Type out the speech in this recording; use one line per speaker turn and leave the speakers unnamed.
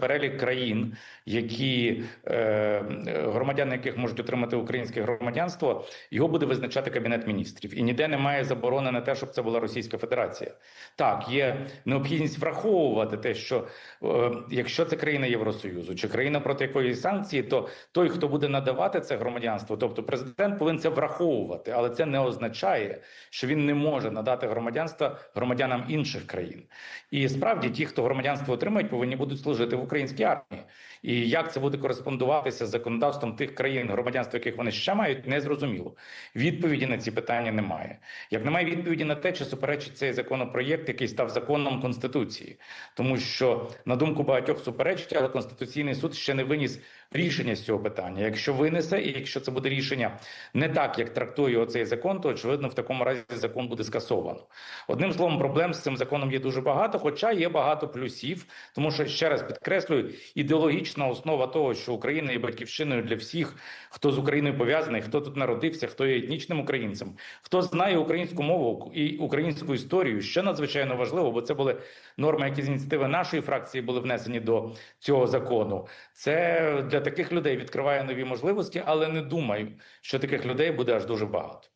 перелік країн, які е, громадяни яких можуть отримати українське громадянство, його буде визначати кабінет міністрів, і ніде немає заборони на те, щоб це була Російська Федерація. Так, є необхідність враховувати те, що е, якщо це країна Євросоюзу чи країна проти якої санкції, то той, хто буде надавати це громадянство, тобто президент повинен це враховувати, але це не означає, що він не може надати громадянство громадянам інших країн. І справді ті, хто громадянство отримають, повинні будуть служити в українській армії. І як це буде кореспондуватися з законодавством тих країн, громадянство яких вони ще мають, не зрозуміло. Відповіді на ці питання немає. Як немає відповіді на те, чи суперечить цей законопроєкт, який став законом конституції, тому що на думку багатьох суперечить, але конституційний суд ще не виніс рішення з цього питання. Якщо винесе, і якщо це буде рішення не так, як трактує оцей закон, то очевидно в такому разі закон буде скасовано. Одним словом, проблем з цим законом є дуже багато, хоча є багато плюсів, тому що ще раз підкреслюю, ідеологічна основа того, що Україна є батьківщиною для всіх, хто з Україною пов'язаний, хто тут народився, хто є етнічним українцем, хто знає українську мову і українську історію, що надзвичайно важливо, бо це були норми, які з ініціативи нашої фракції були внесені до цього закону. Це для таких людей відкриває нові можливості, але не думаю, що таких людей буде аж дуже багато.